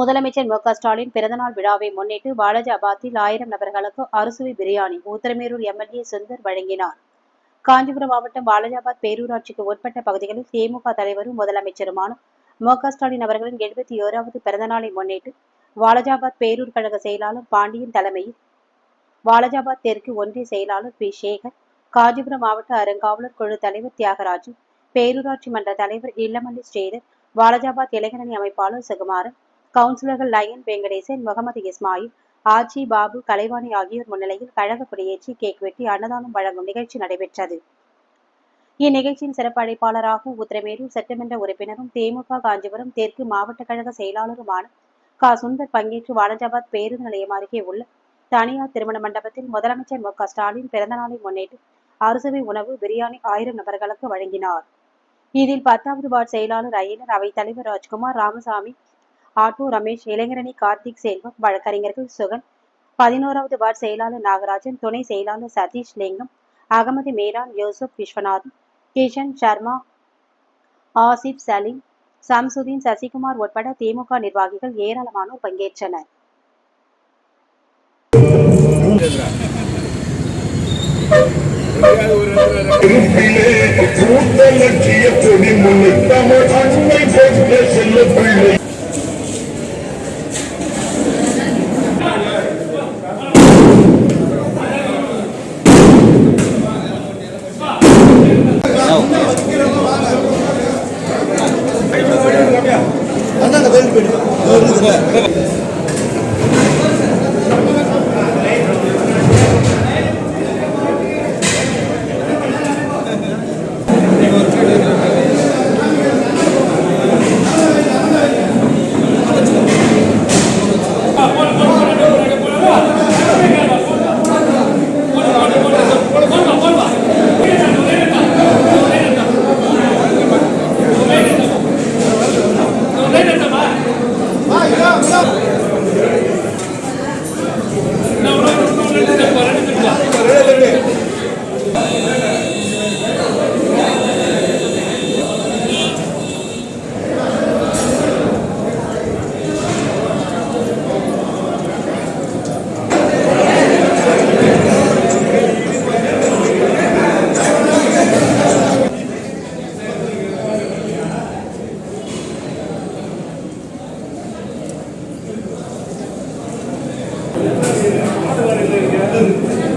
முதலமைச்சர் மு க ஸ்டாலின் பிறந்தநாள் விழாவை முன்னிட்டு வாலாஜாபாத்தில் ஆயிரம் நபர்களுக்கு அறுசுவை பிரியாணி உத்தரமேரூர் எம்எல்ஏ சுந்தர் வழங்கினார். காஞ்சிபுரம் மாவட்டம் வாலாஜாபாத் பேரூராட்சிக்கு உட்பட்ட பகுதிகளில் திமுக தலைவரும் முதலமைச்சருமான மு க ஸ்டாலின் அவர்களின் எழுபத்தி ஓராவது பிறந்தநாளை முன்னிட்டு வாலாஜாபாத் பேரூர் கழக செயலாளர் பாண்டியன் தலைமையில் வாலாஜாபாத் தெற்கு ஒன்றிய செயலாளர் பி சேகர் காஞ்சிபுரம் மாவட்ட அறங்காவலர் குழு தலைவர் தியாகராஜன் பேரூராட்சி மன்ற தலைவர் இல்லமல்லி ஸ்ரீதர் வாலாஜாபாத் இளைஞரணி அமைப்பாளர் சுகுமாரன் கவுன்சிலர்கள் லயன் வெங்கடேசன் முகமது இஸ்மாயில் ஆச்சி பாபு கலைவாணி ஆகியோர் முன்னிலையில் கழக கொடியேற்றி கேக் வெட்டி அன்னதானம் வழங்கும் நிகழ்ச்சி நடைபெற்றது. இந்நிகழ்ச்சியின் சிறப்பு அழைப்பாளராக உத்தரமேரூர் சட்டமன்ற உறுப்பினரும் தேமுக காஞ்சிபுரம் தெற்கு மாவட்ட கழக செயலாளருமான க. சுந்தர் பங்கேற்று வாலாஜாபாத் பேருந்து நிலையம் அருகே உள்ள தனியார் திருமண மண்டபத்தில் முதலமைச்சர் மு. க. ஸ்டாலின் பிறந்தநாளை முன்னிட்டு அறுசுவை உணவு பிரியாணி ஆயிரம் நபர்களுக்கு வழங்கினார். இதில் பத்தாவது வார்டு செயலாளர் ஐயனர் அவைத் தலைவர் ராஜ்குமார் ராமசாமி ஆட்டோ ரமேஷ் இளைஞரணி கார்த்திக் செல்வம் வழக்கறிஞர்கள் சுகன் பதினோராவது வார்டு செயலாளர் நாகராஜன் துணை செயலாளர் சதீஷ் லிங்கம் அகமது மேரான் யோசுப் விஸ்வநாதன் கிஷன் சர்மா ஆசிப் சலீம் சம்சுதீன் சசிகுமார் உட்பட திமுக நிர்வாகிகள் ஏராளமானோர் பங்கேற்றனர். இருப்பிலே Thank you.